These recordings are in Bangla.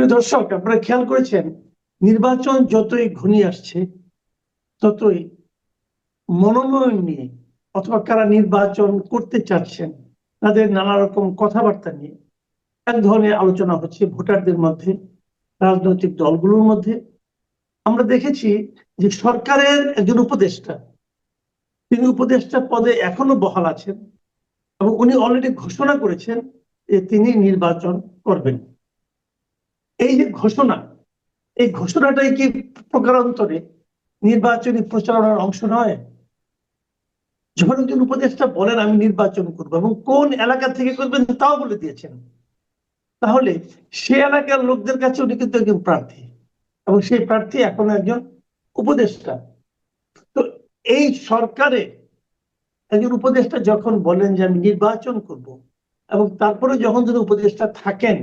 প্রিয় দর্শক, আপনারা খেয়াল করেছেন, নির্বাচন যতই ঘনিয়ে আসছে, ততই মনোনয়ন নিয়ে অথবা কারা নির্বাচন করতে চাচ্ছেন, তাদের নানা রকম কথাবার্তা নিয়ে এক ধরনের আলোচনা হচ্ছে ভোটারদের মধ্যে, রাজনৈতিক দলগুলোর মধ্যে। আমরা দেখেছি যে সরকারের একজন উপদেষ্টা, তিনি উপদেষ্টা পদে এখনও বহাল আছেন এবং উনি অলরেডি ঘোষণা করেছেন যে তিনি নির্বাচন করবেন। এই যে ঘোষণা, এই ঘোষণাটাই কি প্রকারান্তরে নির্বাচনী প্রচারণার অংশ নয়? যখন একজন উপদেষ্টা বলেন, আমি নির্বাচন করব এবং কোন এলাকা থেকে করবেন তাও বলে দিয়েছেন। তাহলে সে এলাকার লোকদের কাছে উনি কিন্তু একজন প্রার্থী এবং সেই প্রার্থী এখন একজন উপদেষ্টা। তো এই সরকারে একজন উপদেষ্টা যখন বলেন যে, আমি নির্বাচন করব এবং তারপরে যখন যদি উপদেষ্টা থাকেন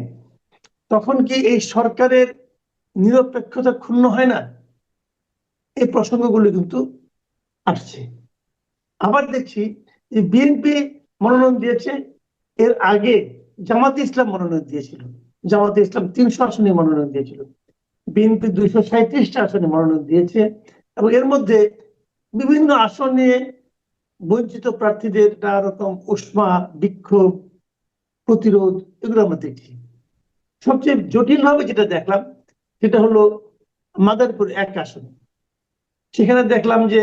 তখন কি এই সরকারের নিরপেক্ষতা ক্ষুণ্ণ হয় না? এই প্রসঙ্গগুলো কিন্তু আসছে। আবার দেখছি যে বিএনপি মনোনয়ন দিয়েছে, এর আগে জামাতে ইসলাম মনোনয়ন দিয়েছিল। জামাতে ইসলাম তিনশো আসনে মনোনয়ন দিয়েছিল। বিএনপি দুইশো সাঁত্রিশটা আসনে মনোনয়ন দিয়েছে এবং এর মধ্যে বিভিন্ন আসনে বঞ্চিত প্রার্থীদের নানা রকম উষ্মা, বিক্ষোভ, প্রতিরোধ এগুলো আমরা দেখছি। সবচেয়ে জটিল ভাবে যেটা দেখলাম, সেটা হলো মাদারপুর এক আসনে। সেখানে দেখলাম যে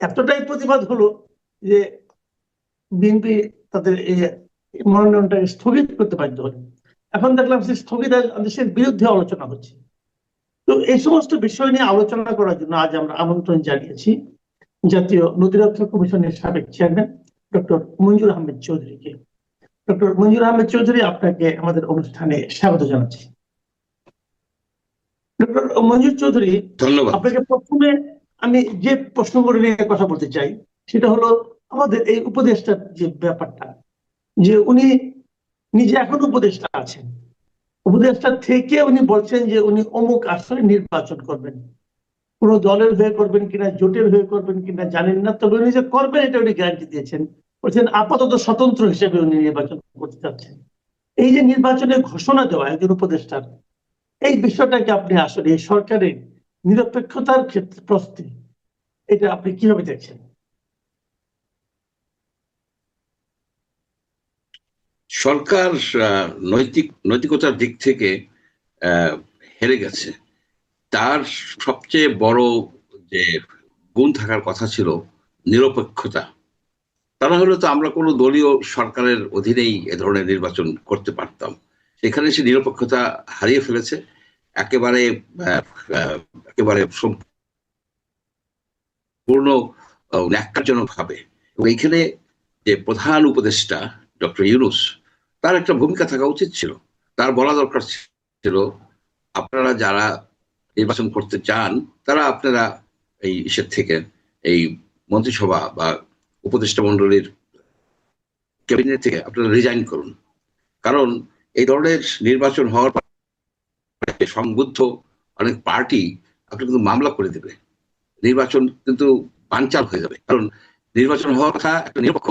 এতটাই প্রতিবাদ হলো যে বিএনপি তাদের এই মনোনয়নটাকে স্থগিত করতে বাধ্য হলো। এখন দেখলাম সে স্থগিত আদেশের বিরুদ্ধে আলোচনা হচ্ছে। তো এই সমস্ত বিষয় নিয়ে আলোচনা করার জন্য আজ আমরা আমন্ত্রণ জানিয়েছি জাতীয় নদীরক্ষা কমিশনের সাবেক চেয়ারম্যান ডক্টর মঞ্জুর আহমেদ চৌধুরীকে। ডক্টর মঞ্জুর আহমেদ চৌধুরী আপনাকে আমাদের অনুষ্ঠানে স্বাগত জানাচ্ছি। ডক্টর মঞ্জুর চৌধুরী ধন্যবাদ। আপনাকে প্রথমে আমি যে প্রশ্নগুলো নিয়ে কথা বলতে চাই সেটা হলো আমাদের এই উপদেষ্টার যে ব্যাপারটা যে উনি নিজে এখন উপদেষ্টা আছেন। উপদেষ্টা থেকে উনি বলছেন যে উনি অমুক আসনে নির্বাচন করবেন। কোন দলের হয়ে করবেন কিনা জোটের হয়ে করবেন কিনা জানেন না তবে উনি যে করবেন এটা উনি গ্যারান্টি দিয়েছেন। বলছেন, আপাতত স্বতন্ত্র হিসেবে উনি নির্বাচন করতে চাচ্ছেন। এই যে নির্বাচনের ঘোষণা দেওয়া একজন উপদেষ্টার, এই বিষয়টাকে আপনি আসলে এই সরকারের নিরপেক্ষতার ক্ষেত্রে প্রস্তুতি, এটা আপনি কীভাবে দেখছেন? সরকার নৈতিক, নৈতিকতার দিক থেকে হেরে গেছে। তার সবচেয়ে বড় যে গুণ থাকার কথা ছিল নিরপেক্ষতা। তারা হলে তো আমরা কোনো দলীয় সরকারের অধীনেই এ ধরনের নির্বাচন করতে পারতাম। সেখানে সে নিরপেক্ষতা হারিয়ে ফেলেছে। একেবারে একেবারে সম্পূর্ণ ন্যাক্কারজনক ভাবে এবং এইখানে যে প্রধান উপদেষ্টা ডক্টর ইউনুস, তার একটা ভূমিকা থাকা উচিত ছিল। তার বলা দরকার ছিল, আপনারা যারা নির্বাচন করতে চান, তারা আপনারা এই ইসের থেকে, এই মন্ত্রিসভা বা উপদেষ্টা মন্ডলীর ক্যাবিনেট থেকে আপনারা রিজাইন করুন। কারণ এই ধরনের নির্বাচন হওয়ার সংবুদ্ধ অনেক পার্টি আপনি কিন্তু মামলা করে দেবে। নির্বাচন কিন্তু বানচাল হয়ে যাবে। কারণ নির্বাচন হওয়ার কথা একটা নিরপেক্ষ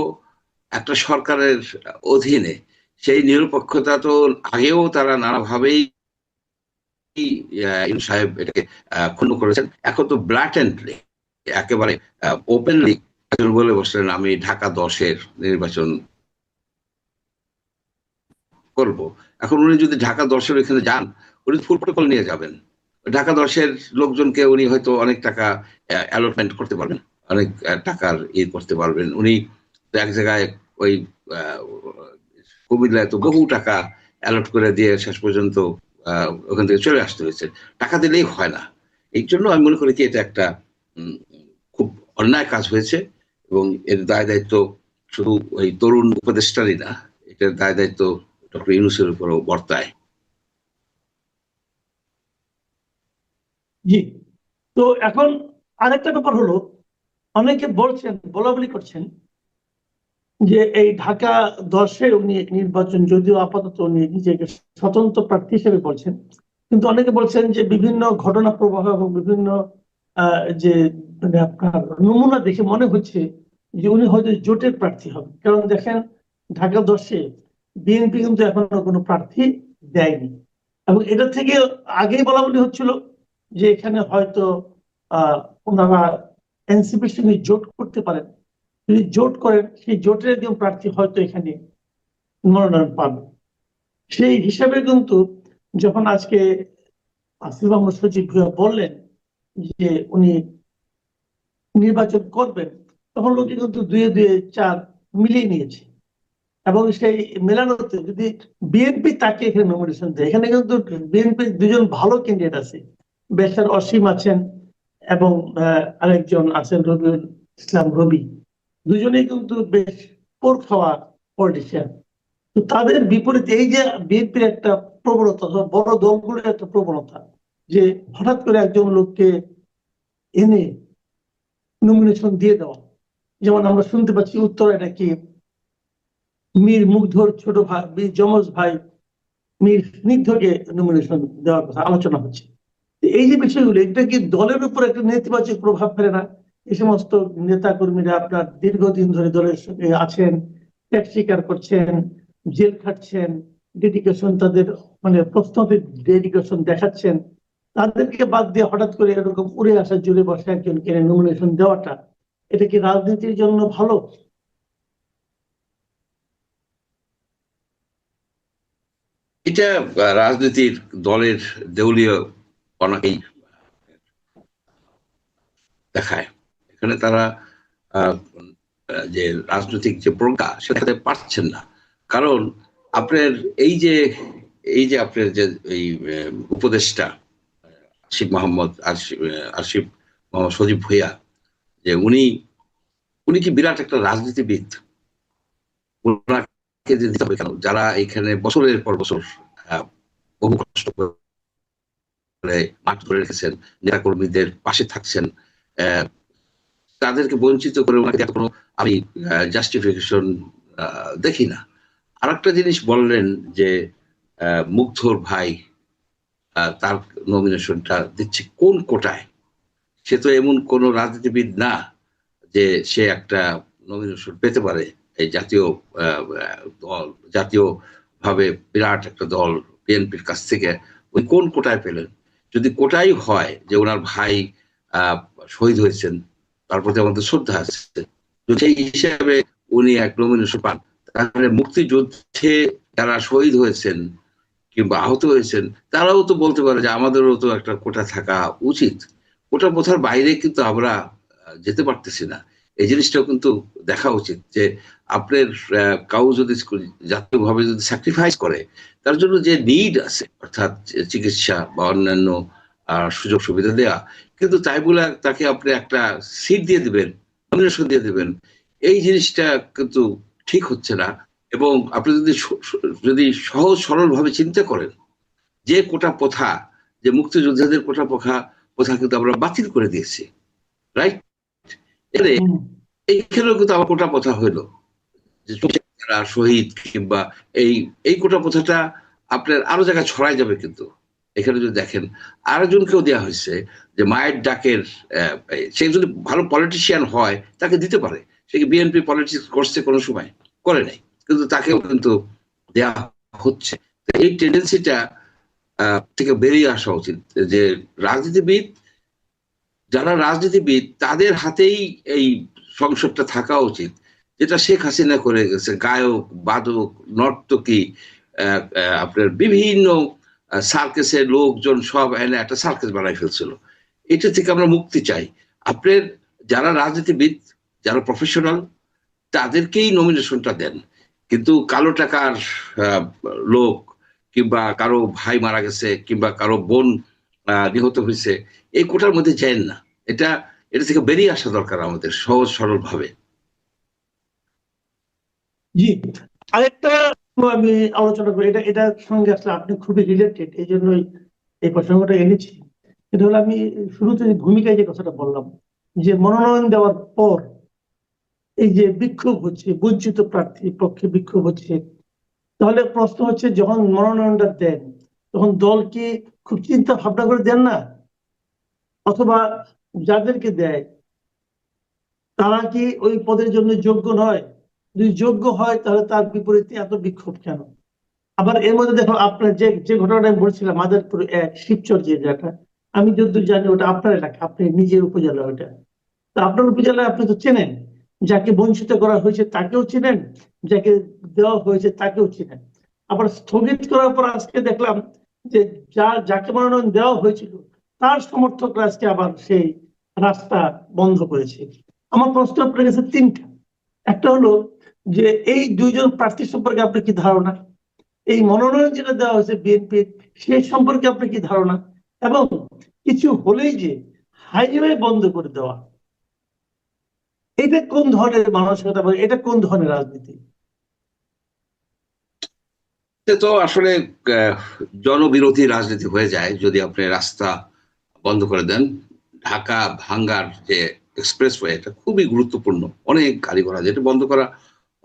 একটা সরকারের অধীনে, সেই নিরপেক্ষতা তো আগেও তারা নানাভাবেই সাহেব এটাকে ক্ষুণ্ণ করেছেন। এখন তো ব্ল্যাটেন্টলি একেবারে ওপেনলি বলে বসলেন, আমি ঢাকা দশের নির্বাচন করব। এখন উনি যদি ঢাকা দশের ওইখানে যান, উনি ফুল প্রোটোকল নিয়ে যাবেন। ঢাকা দশের লোকজনকে উনি হয়তো অনেক টাকা অ্যালটমেন্ট করতে পারবেন, অনেক টাকার ইয়ে করতে পারবেন। উনি এক জায়গায় ওই কুমিল্লায় তো বহু টাকা অ্যালট করে দিয়ে শেষ পর্যন্ত ওখান থেকে চলে আসতে হয়েছে। টাকা দিলেই হয় না। এই জন্য আমি মনে করি কি, এটা একটা খুব অন্যায় কাজ হয়েছে। এবং এর দায় দায়িত্ব শুধু ওই তরুণ উপদেষ্টারই না, এটার দায় দায়িত্ব ডক্টর ইউনুসের উপরও বর্তায়। জি, তো এখন আরেকটা ব্যাপার হলো, অনেকে বলছেন বলা বলি করছেন যে এই ঢাকা দশে উনি নির্বাচন যদিও আপাতত উনি নিজেকে স্বতন্ত্র প্রার্থী হিসেবে বলছেন, কিন্তু অনেকে বলছেন যে বিভিন্ন ঘটনা প্রবাহ এবং বিভিন্ন যে মানে আপনার নমুনা দেখে মনে হচ্ছে যে উনি হয়তো জোটের প্রার্থী হবে কারণ দেখেন, ঢাকা দশে বিএনপি কিন্তু এখনও কোনো প্রার্থী দেয়নি। এবং এটা থেকে আগেই বলা বলি হচ্ছিল যে এখানে হয়তো আহ ওনারা এনসিপির সঙ্গে জোট করতে পারেন। যদি জোট করেন, সেই জোটের একজন প্রার্থী হয়তো এখানে মনোনয়ন পাবে। সেই হিসাবে কিন্তু যখন আজকে আসিফ আহমদ সচিব বললেন যে উনি নির্বাচন করবেন তখন লোকে কিন্তু দুয়ে দুয়ে চার মিলিয়ে নিয়েছে। এবং সেই মেলানোতে যদি বিএনপি তাকে এখানে নমিনেশন দেয়, এখানে কিন্তু বিএনপির দুজন ভালো ক্যান্ডিডেট আছে। বেশার অসীম আছেন এবং আরেকজন আছেন রবিউল ইসলাম রবি। দুজনেই কিন্তু বেশ পোর খাওয়া পলিটিশিয়ান তো তাদের বিপরীতে এই যে বিএনপির একটা প্রবণতা বড় দলগুলোর একটা প্রবণতা, যে হঠাৎ করে একজন লোককে এনে নমিনেশন দিয়ে দেওয়া যেমন আমরা শুনতে পাচ্ছি, উত্তরে নাকি মীর মুগ্ধর ছোট ভাই, মীর যমজ ভাই, মীর স্নিগ্ধকে নমিনেশন দেওয়ার কথা আলোচনা হচ্ছে। এই যে বিষয়গুলো, এটা কি দলের উপর একটা নেতিবাচক প্রভাব ফেলে না? এই সমস্ত নেতা কর্মীরা আপনার দীর্ঘদিন ধরে দলের সঙ্গে আছেন, ত্যাগ স্বীকার করছেন, জেল খাটছেন ডেডিকেশন তাদের মানে প্রশ্নতে ডেডিকেশন দেখাচ্ছেন, তাদেরকে বাদ দিয়ে হঠাৎ করে এরকম উড়ে আসা জুড়ে বসে একজনকে নমিনেশন দেওয়াটা এটা কি রাজনীতির জন্য ভালো? এটা রাজনীতির দলের দেউলীয় অনেকেই দেখায়। এখানে তারা যে রাজনৈতিক যে প্রজ্ঞা সেটাতে পারছেন না। কারণ আপনার এই যে এই যে আপনার যে এই উপদেষ্টা আসিফ মোহাম্মদ আহ, আসিফ মোহাম্মদ সজীব ভুইয়া যে উনি উনি কি বিরাট একটা রাজনীতিবিদ? ওনাকে যে দিতে হবে কেন যারা এখানে বছরের পর বছর বহু কষ্ট করে মাঠ ধরে রেখেছেন, নেতাকর্মীদের পাশে থাকছেন তাদেরকে বঞ্চিত করে ওনাকে কোনো আমি জাস্টিফিকেশন দেখি না। আর একটা জিনিস বললেন যে মুগ্ধর ভাই তার নমিনেশনটা দিচ্ছে কোন কোটায়? সে তো এমন কোন রাজনীতিবিদ না যে সে একটা নমিনেশন পেতে পারে। এই জাতীয় দল জাতীয় ভাবে বিরাট একটা দল বিএনপির কাছ থেকে উনি কোন কোটায় পেলেন? যদি কোটাই হয় যে ওনার ভাই শহীদ হয়েছেন, তার প্রতি আমাদের শ্রদ্ধা তো সেই হিসাবে উনি এক নমিনেশন পান। তাহলে মুক্তিযুদ্ধে যারা শহীদ হয়েছেন কিংবা আহত হয়েছেন, তারাও তো বলতে পারে যে আমাদেরও তো একটা কোটা থাকা উচিত। কোটা প্রথার বাইরে কিন্তু আমরা যেতে পারতেছি না। এই জিনিসটাও কিন্তু দেখা উচিত যে আপনার কাউ যদি জাতীয়ভাবে যদি স্যাক্রিফাইস করে, তার জন্য যে নিড আছে, অর্থাৎ চিকিৎসা বা অন্যান্য সুযোগ সুবিধা দেওয়া কিন্তু তাই বলে তাকে আপনি একটা সিট দিয়ে দেবেন নমিনেশন দিয়ে দেবেন, এই জিনিসটা কিন্তু ঠিক হচ্ছে না। এবং আপনি যদি যদি সহজ সরলভাবে চিন্তা করেন, যে কোটা প্রথা, যে মুক্তিযোদ্ধাদের কোটা প্রথা প্রথা কিন্তু আমরা বাতিল করে দিয়েছি রাইট এইখানেও কিন্তু আমার কোটা প্রথা হইল যে যারা শহীদ কিংবা এই এই কোটা প্রথাটা আপনার আরও জায়গায় ছড়াই যাবে কিন্তু। এখানে যদি দেখেন আরেকজনকেও দেওয়া হয়েছে যে মায়ের ডাকের সে যদি ভালো পলিটিশিয়ান হয় তাকে দিতে পারে। সে কি বিএনপি পলিটিক্স করছে কোনো সময়? করে নাই। কিন্তু তাকেও কিন্তু দেওয়া হচ্ছে। এই টেন্ডেন্সিটা থেকে বেরিয়ে আসা উচিত। যে রাজনীতিবিদ, যারা রাজনীতিবিদ, তাদের হাতেই এই সংসদটা থাকা উচিত। যেটা শেখ হাসিনা করে গেছে, গায়ক, বাদক, নর্তকী আপনার বিভিন্ন সার্কেসের লোকজন সব এনে একটা সার্কেস বানাই ফেলছিল। এটা থেকে আমরা মুক্তি চাই। আপনার যারা রাজনীতিবিদ, যারা প্রফেশনাল তাদেরকেই নমিনেশনটা দেন। কিন্তু কালো টাকার লোক কিংবা কারও ভাই মারা গেছে, কিংবা কারও বোন নিহত হয়েছে, এই কোটার মধ্যে যায় না। এটা এটা থেকে বেরিয়ে আসা দরকার আমাদের, সহজ সরল ভাবে জি, আরেকটা আমি আলোচনা করি। এটা এটার সঙ্গে আসলে আপনি খুবই রিলেটেড এই জন্যই এই প্রসঙ্গটা এনেছি। এটা হলো আমি শুরুতে ভূমিকায় যে কথাটা বললাম, যে মনোনয়ন দেওয়ার পর এই যে বিক্ষোভ হচ্ছে, বঞ্চিত প্রার্থীর পক্ষে বিক্ষোভ হচ্ছে তাহলে প্রশ্ন হচ্ছে যখন মনোনয়নটা দেন, তখন দল কি খুব চিন্তা ভাবনা করে দেন না? অথবা যাদেরকে দেয়, তারা কি ওই পদের জন্য যোগ্য নয়? যদি যোগ্য হয়, তাহলে তার বিপরীতে এত বিক্ষোভ কেন? আবার এর মধ্যে দেখো, আপনার যে যে ঘটনাটা আমি বলছিলাম, মাদারপুর এক শিবচর যে জায়গাটা, আমি যতদূর জানি ওটা আপনার এলাকা, আপনি নিজের উপজেলা ওটা তা আপনার উপজেলায় আপনি তো চেনেন। যাকে বঞ্চিত করা হয়েছে তাকেও চেনেন, যাকে দেওয়া হয়েছে তাকেও চেনেন। আবার স্থগিত করার পর আজকে দেখলাম যে যা, যাকে মনোনয়ন দেওয়া হয়েছিল, তার সমর্থকরা আজকে আবার সেই রাস্তা বন্ধ করেছে। আমার প্রশ্ন আপনার কাছে তিনটা। একটা হলো যে এই দুইজন প্রার্থী সম্পর্কে আপনার কি ধারণা? এই মনোনয়ন যেটা দেওয়া হয়েছে বিএনপি, সেই সম্পর্কে আপনার কি ধারণা? এবং কিছু হলেই যে হাইওয়ে বন্ধ করে দেওয়া এটা কোন ধরনের মানসিকতা এটা কোন ধরনের রাজনীতি? তো আসলে জনবিরোধী রাজনীতি হয়ে যায় যদি আপনি রাস্তা বন্ধ করে দেন। ঢাকা ভাঙ্গার যে এক্সপ্রেসওয়ে, এটা খুবই গুরুত্বপূর্ণ। অনেক গাড়ি ঘোড়া যেটা বন্ধ করা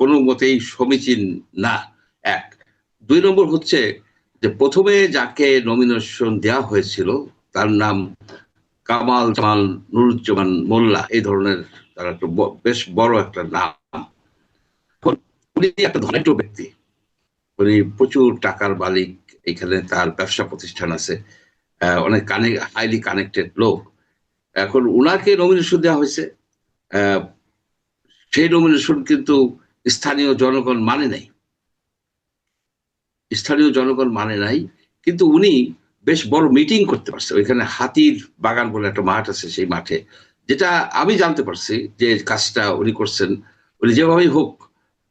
কোনো মতেই সমীচীন না। এক। দুই নম্বর হচ্ছে যে প্রথমে যাকে নমিনেশন দেওয়া হয়েছিল, তার নাম কামাল জামাল নুরুজ্জামান মোল্লা, এই ধরনের তার একটা বেশ বড় একটা নাম। উনি একটা ধনাঢ্য ব্যক্তি। উনি প্রচুর টাকার মালিক, এখানে তার ব্যবসা প্রতিষ্ঠান আছে। অনেক কানে হাইলি কানেক্টেড লোক। এখন উনাকে নমিনেশন দেওয়া হয়েছে। সেই নমিনেশন কিন্তু স্থানীয় জনগণ মানে নাই। স্থানীয় জনগণ মানে নাই, কিন্তু উনি বেশ বড় মিটিং করতে পারছে। ওইখানে হাতির বাগান বলে একটা মাঠ আছে সেই মাঠে। যেটা আমি জানতে পারছি যে কাজটা উনি করছেন, উনি যেভাবেই হোক,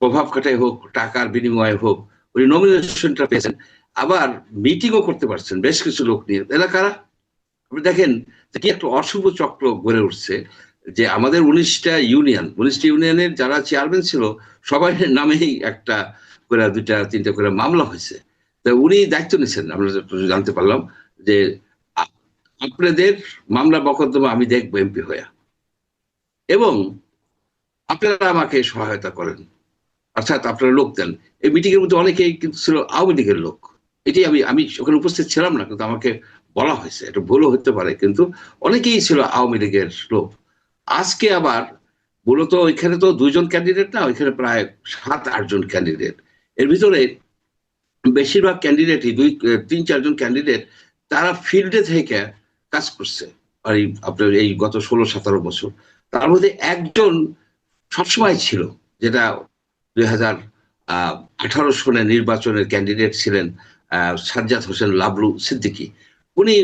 প্রভাব খাটাই হোক, টাকার বিনিময়ে হোক, উনি নমিনেশনটা পেয়েছেন। আবার মিটিংও করতে পারছেন বেশ কিছু লোক নিয়ে। এলাকারা আপনি দেখেন কি একটা অশুভ চক্র গড়ে উঠছে যে আমাদের উনিশটা ইউনিয়ন, উনিশটা ইউনিয়নের যারা চেয়ারম্যান ছিল, সবাই নামেই একটা করে দুইটা, তিনটা করে মামলা হয়েছে। তা উনি দায়িত্ব নিয়েছেন, আমরা জানতে পারলাম যে আপনাদের মামলা বকদ্দমা আমি দেখব এমপি হয়ে এবং আপনারা আমাকে সহায়তা করেন। অর্থাৎ আপনারা লোক দেন। এই মিটিং এর মধ্যে অনেকেই কিন্তু ছিল আওয়ামী লীগের লোক। এটি আমি আমি ওখানে উপস্থিত ছিলাম না, কিন্তু আমাকে বলা হয়েছে। এটা ভুলও হতে পারে, কিন্তু অনেকেই ছিল আওয়ামী লীগের লোক। আজকে আবার মূলত ওইখানে তো দুইজন ক্যান্ডিডেট না, ওইখানে প্রায় সাত আটজন ক্যান্ডিডেট এর ভিতরে বেশিরভাগ ক্যান্ডিডেটই দুই, তিন, চারজন ক্যান্ডিডেট তারা ফিল্ডে থেকে কাজ করছে আর এই আপনার এই গত ষোলো সতেরো বছর তার মধ্যে একজন সবসময় ছিল যেটা দুই হাজার আঠারো সনে নির্বাচনের ক্যান্ডিডেট ছিলেন আহ, সাজ্জাদ হোসেন লাবলু সিদ্দিকী। উনি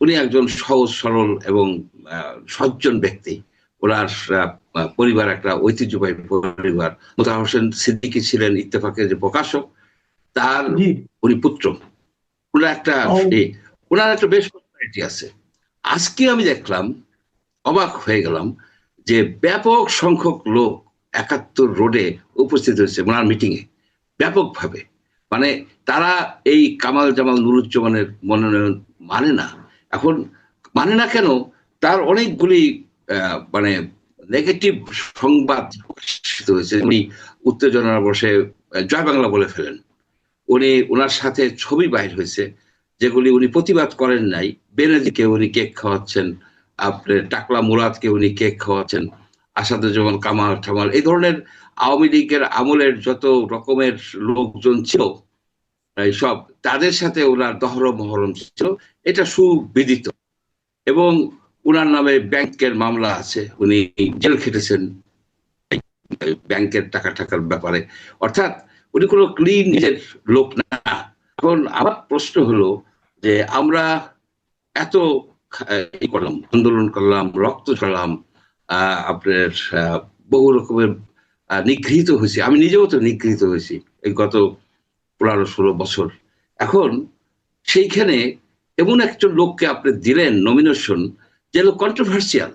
উনি একজন সহজ সরল এবং সজ্জন ব্যক্তি। ওনার পরিবার একটা ঐতিহ্যবাহী পরিবার। মোতাহার হোসেন সিদ্দিকী ছিলেন ইত্তেফাকের যে প্রকাশক তার উনি পুত্র। ওনার একটা। ওনার একটা বেশ পপুলারিটি আছে। আজকে আমি দেখলাম, অবাক হয়ে গেলাম যে ব্যাপক সংখ্যক লোক একাত্তর রোডে উপস্থিত হয়েছে ওনার মিটিং এ ব্যাপকভাবে। মানে তারা এই কামাল জামাল নুরুজ্জামানের মনোনয়ন মানে না। এখন মানে না কেন? তার অনেকগুলি মানে নেগেটিভ সংবাদ প্রকাশিত হয়েছে। উনি উত্তেজনার বসে জয় বাংলা বলে ফেলেন। উনি ওনার সাথে ছবি বাইর হয়েছে। যেগুলি উনি প্রতিবাদ করেন নাই। বেনাজিকে উনি কেক খাওয়াচ্ছেন আপনার টাকলা মুরাদকে উনি কেক খাওয়াচ্ছেন, আসাদুজ্জামান কামাল ঠামাল, এই ধরনের আওয়ামী লীগের আমলের যত রকমের লোকজন ছিল সব, তাদের সাথে ওনার দহরম মহরম ছিল, এটা সুবিদিত। এবং ওনার নামে ব্যাংকের মামলা আছে, উনি জেল খেটেছেন ব্যাংকের টাকা টাকার ব্যাপারে। অর্থাৎ উনি কোনো ক্লিন লোক না। এখন আমার প্রশ্ন হলো যে আমরা এত করলাম, আন্দোলন করলাম, রক্ত ঝরালাম আপনার বহু রকমের নিগৃহীত হয়েছি। আমি নিজেও তো নিগৃহীত হয়েছি এই গত পনেরো, ষোলো বছর। এখন সেইখানে এমন একজন লোককে আপনি দিলেন নমিনেশন যে লোক কন্ট্রোভার্সিয়াল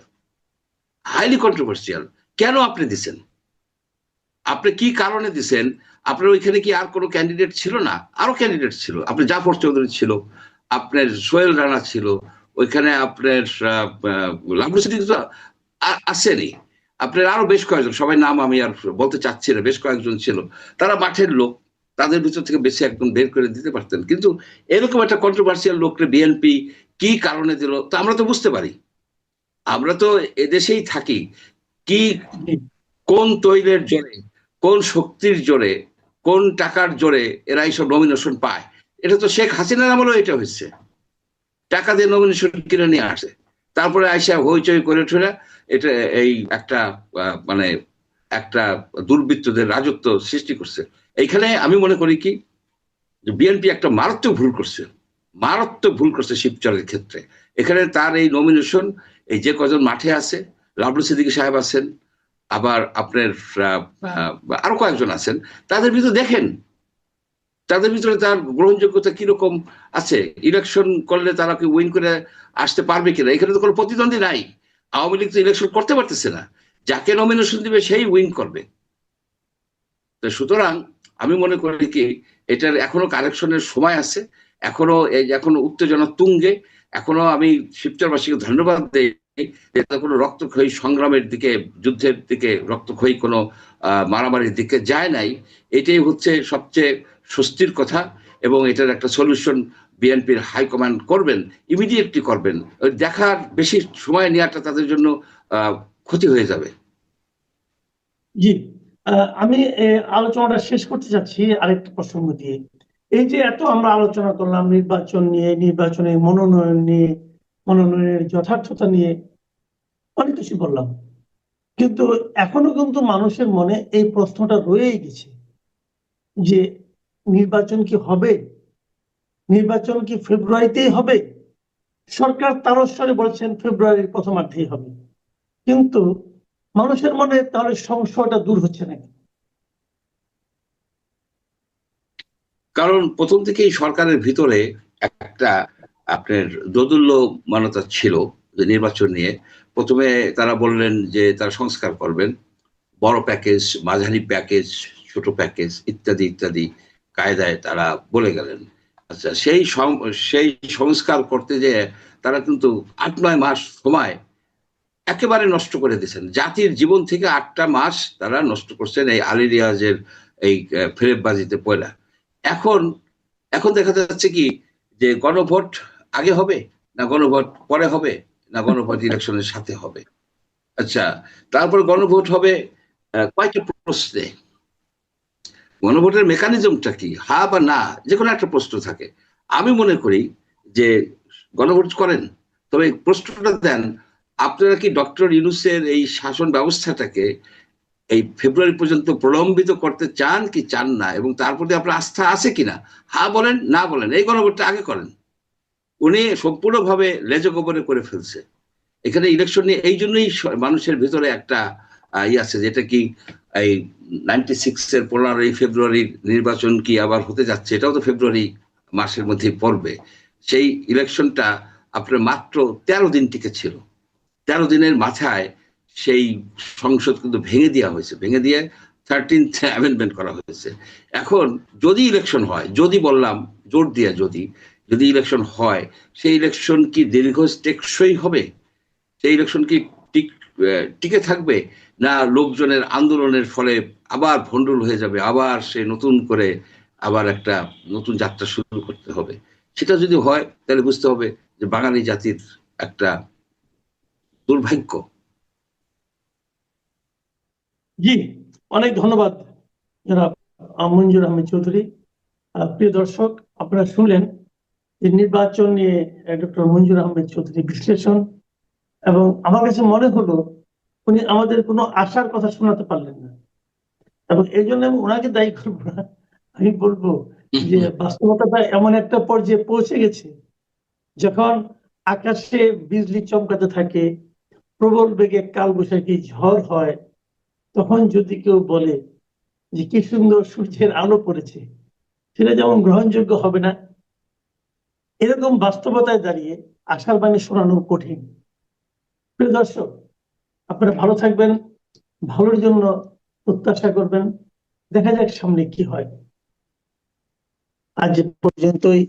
হাইলি কন্ট্রোভার্সিয়াল কেন আপনি দিছেন? আপনি কি কারণে দিছেন? আপনার ওইখানে কি আর কোনো ক্যান্ডিডেট ছিল না? আরও ক্যান্ডিডেট ছিল। আপনি জাফর চৌধুরী ছিল, আপনার সোহেল রানা ছিল, ওইখানে আপনার লাভলু সিদ্দিক তো আসেনি। আপনার আরও বেশ কয়েকজন, সবাই নাম আমি আর বলতে চাচ্ছি না, বেশ কয়েকজন ছিল। তারা মাঠের লোক, তাদের ভিতর থেকে বেশি একদম বের করে দিতে পারতেন। কিন্তু এরকম একটা কন্ট্রোভার্সিয়াল লোককে বিএনপি কি কারণে দিল, তা আমরা তো বুঝতে পারি। আমরা তো এদেশেই থাকি। কি, কোন তৈলের জোরে, কোন শক্তির জোরে কোন টাকার জোরে এরা এইসব নমিনেশন পায়? এটা তো শেখ হাসিনার আমলেও এটা হচ্ছে টাকা দিয়ে নমিনেশন কিনে নিয়ে আসে। তারপরে আইসা হইচই করে ঠেলে এটা এই একটা মানে একটা দুর্বৃত্তদের রাজত্ব সৃষ্টি করছে। এইখানে আমি মনে করি কি, যে বিএনপি একটা মারাত্মক ভুল করছে। মারাত্মক ভুল করছে শিবচরের ক্ষেত্রে। এখানে তার এই নমিনেশন এই যে কজন মাঠে আছে লাবলু সিদ্দিকী সাহেব আছেন আবার আপনার আরও কয়েকজন আছেন, তাদের ভিতরে দেখেন, তাদের ভিতরে তার গ্রহণযোগ্যতা কীরকম আছে? ইলেকশন করলে তারা কি উইন করে আসতে পারবে কিনা? এখানে তো কোনো প্রতিদ্বন্দ্বী নাই। আওয়ামী লীগ তো ইলেকশন করতে পারতেছে না। যাকে নমিনেশন দিবে, সেই উইন করবে। তো সুতরাং আমি মনে করি কি, এটার এখনও কালেকশনের সময় আছে। এখনও এখনও উত্তেজনা তুঙ্গে। এখনও আমি শিবচরবাসীকে ধন্যবাদ দেই। যে কোনো রক্তক্ষয়ী সংগ্রামের দিকে, যুদ্ধের দিকে রক্তক্ষয়ী কোনো মারামারির দিকে যায় নাই, এটাই হচ্ছে সবচেয়ে স্বস্তির কথা এবং এটার একটা সলিউশন বিএনপির হাইকমান্ড করবেন ইমিডিয়েটলি করবেন। দেখার বেশি সময় নেওয়াটা তাদের জন্য ক্ষতি হয়ে যাবে। জি আমি আলোচনাটা শেষ করতে চাচ্ছি আরেকটা প্রসঙ্গ দিয়ে। এই যে এত আমরা আলোচনা করলাম নির্বাচন নিয়ে নির্বাচনের মনোনয়ন নিয়ে মনোনয়নের যথার্থতা নিয়ে অনেক কিছু বললাম। কিন্তু এখনও কিন্তু মানুষের মনে এই প্রশ্নটা রয়েই গেছে যে নির্বাচন কি হবে? নির্বাচন কি ফেব্রুয়ারিতেই হবে? সরকার তারস্বরে বলছেন ফেব্রুয়ারির প্রথমার্ধেই হবে। কিন্তু মানুষের মনে তাহলে সংশয়টা দূর হচ্ছে নাকি? কারণ প্রথম থেকেই সরকারের ভিতরে একটা আপনার দোদুল্য মানতা ছিল নির্বাচন নিয়ে। প্রথমে তারা বললেন যে তারা সংস্কার করবেন। বড় প্যাকেজ মাঝারি প্যাকেজ ছোট প্যাকেজ ইত্যাদি ইত্যাদি কায়দায় তারা বলে গেলেন। আচ্ছা সেই সেই সংস্কার করতে যে তারা কিন্তু আট নয় মাস সময় একেবারে নষ্ট করে দিয়েছেন। জাতির জীবন থেকে আটটা মাস তারা নষ্ট করছেন এই আলী রিয়াজের এই আহ, ফেরেববাজিতে পয়লা। এখন এখন দেখা যাচ্ছে কি যে গণভোট আগে হবে না গণভোট পরে হবে না গণভোট ইলেকশনের সাথে হবে? আচ্ছা তারপর গণভোট হবে কয়টা প্রশ্নে। গণভোটের মেকানিজমটা কি? হা বা না যে কোনো একটা প্রশ্ন থাকে। আমি মনে করি যে গণভোট করেন, তবে প্রশ্নটা দেন, আপনারা কি ডক্টর ইউনুসের এই শাসন ব্যবস্থাটাকে এই ফেব্রুয়ারি পর্যন্ত প্রলম্বিত করতে চান কি চান না? এবং তার প্রতি আপনার আস্থা আছে কিনা? হা বলেন, না বলেন, এই গণভোটটা আগে করেন। উনি সম্পূর্ণভাবে লেজে গোবরে করে ফেলছে। এখানে ইলেকশন নিয়ে এই জন্যই মানুষের ভিতরে একটা ই আছে যেটা কি, এই নাইনটি সিক্স এর পনেরোই ফেব্রুয়ারির নির্বাচন কি আবার হতে যাচ্ছে? এটাও তো ফেব্রুয়ারি মাসের মধ্যেই পড়বে। সেই ইলেকশনটা আপনার মাত্র তেরো দিন টিকে ছিল। তেরো দিনের মাথায় সেই সংসদ কিন্তু ভেঙে দেওয়া হয়েছে। ভেঙে দিয়ে থার্টিন্থ অ্যামেন্ডমেন্ট করা হয়েছে। এখন যদি ইলেকশন হয়, যদি বললাম, জোর দিয়ে যদি যদি ইলেকশন হয়, সেই ইলেকশন কি দীর্ঘ টেকসই হবে? সেই ইলেকশন কি টিক থাকবে? না লোকজনের আন্দোলনের ফলে আবার ভণ্ডুল হয়ে যাবে, আবার সে নতুন করে আবার একটা নতুন যাত্রা শুরু করতে হবে? সেটা যদি হয়, তাহলে বুঝতে হবে যে বাঙালি জাতির একটা দুর্ভাগ্য। জি, অনেক ধন্যবাদ জনাব মঞ্জুর আহমেদ চৌধুরী প্রিয় দর্শক, আপনারা শুনলেন নির্বাচন নিয়ে ডক্টর মঞ্জুর আহমেদ চৌধুরী বিশ্লেষণ এবং আমার কাছে মনে হলো উনি আমাদের কোনো আশার কথা শোনাতে পারলেন না। এবং এই জন্য আমি ওনাকে দায়ী করব না। আমি বলব যে বাস্তবতাটা এমন একটা পর্যায়ে পৌঁছে গেছে যখন আকাশে বিজলি চমকাতে থাকে প্রবল বেগে কাল কালবৈশাখী ঝড় হয় তখন যদি কেউ বলে যে কি সুন্দর সূর্যের আলো পড়েছে সেটা যেমন গ্রহণযোগ্য হবে না এরকম বাস্তবতায় দাঁড়িয়ে আশার বাণী শোনানো কঠিন। প্রিয় দর্শক, আপনারা ভালো থাকবেন, ভালোর জন্য প্রত্যাশা করবেন। দেখা যাক সামনে কি হয়। আজ পর্যন্তই।